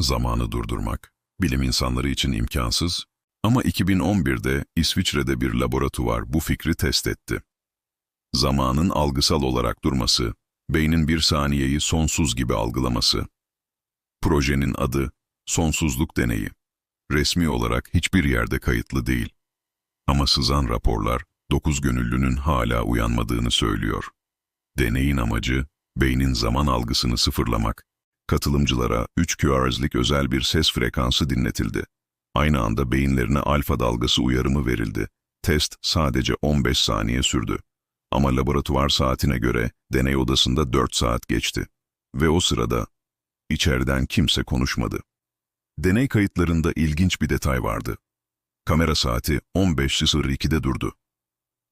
Zamanı durdurmak, bilim insanları için imkansız ama 2011'de İsviçre'de bir laboratuvar bu fikri test etti. Zamanın algısal olarak durması, beynin bir saniyeyi sonsuz gibi algılaması. Projenin adı Sonsuzluk Deneyi. Resmi olarak hiçbir yerde kayıtlı değil. Ama sızan raporlar, dokuz gönüllünün hala uyanmadığını söylüyor. Deneyin amacı, beynin zaman algısını sıfırlamak. Katılımcılara 3 QRS'lik özel bir ses frekansı dinletildi. Aynı anda beyinlerine alfa dalgası uyarımı verildi. Test sadece 15 saniye sürdü. Ama laboratuvar saatine göre deney odasında 4 saat geçti. Ve o sırada içeriden kimse konuşmadı. Deney kayıtlarında ilginç bir detay vardı. Kamera saati 15.02'de durdu.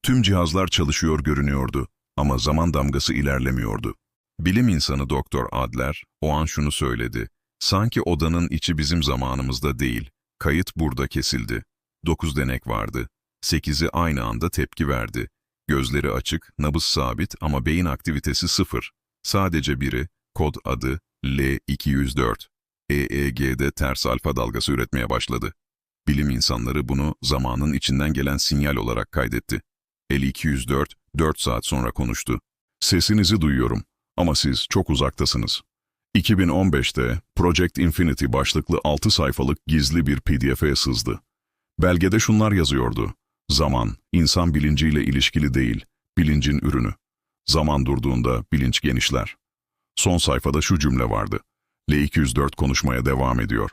Tüm cihazlar çalışıyor görünüyordu ama zaman damgası ilerlemiyordu. Bilim insanı Doktor Adler o an şunu söyledi. Sanki odanın içi bizim zamanımızda değil, kayıt burada kesildi. Dokuz denek vardı. Sekizi aynı anda tepki verdi. Gözleri açık, nabız sabit ama beyin aktivitesi sıfır. Sadece biri, kod adı L204. EEG'de ters alfa dalgası üretmeye başladı. Bilim insanları bunu zamanın içinden gelen sinyal olarak kaydetti. L204, 4 saat sonra konuştu. Sesinizi duyuyorum ama siz çok uzaktasınız. 2015'te Project Infinity başlıklı 6 sayfalık gizli bir PDF'e sızdı. Belgede şunlar yazıyordu. Zaman, insan bilinciyle ilişkili değil, bilincin ürünü. Zaman durduğunda bilinç genişler. Son sayfada şu cümle vardı. L204 konuşmaya devam ediyor.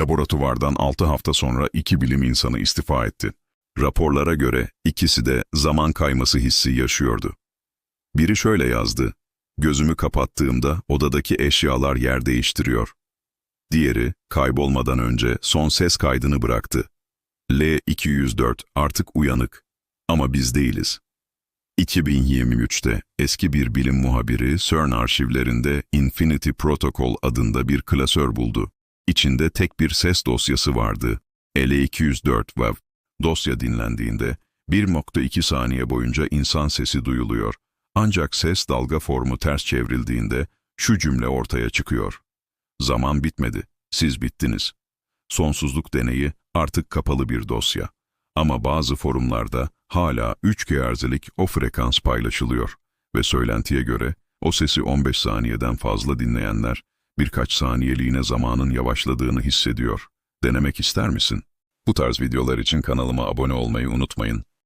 Laboratuvardan 6 hafta sonra iki bilim insanı istifa etti. Raporlara göre ikisi de zaman kayması hissi yaşıyordu. Biri şöyle yazdı. Gözümü kapattığımda odadaki eşyalar yer değiştiriyor. Diğeri kaybolmadan önce son ses kaydını bıraktı. L204 artık uyanık. Ama biz değiliz. 2023'te eski bir bilim muhabiri CERN arşivlerinde Infinity Protocol adında bir klasör buldu. İçinde tek bir ses dosyası vardı. L204 WAV. Dosya dinlendiğinde 1.2 saniye boyunca insan sesi duyuluyor. Ancak ses dalga formu ters çevrildiğinde şu cümle ortaya çıkıyor. Zaman bitmedi, siz bittiniz. Sonsuzluk deneyi artık kapalı bir dosya. Ama bazı forumlarda hala 3 GHz'lik o frekans paylaşılıyor ve söylentiye göre o sesi 15 saniyeden fazla dinleyenler birkaç saniyeliğine zamanın yavaşladığını hissediyor. Denemek ister misin? Bu tarz videolar için kanalıma abone olmayı unutmayın.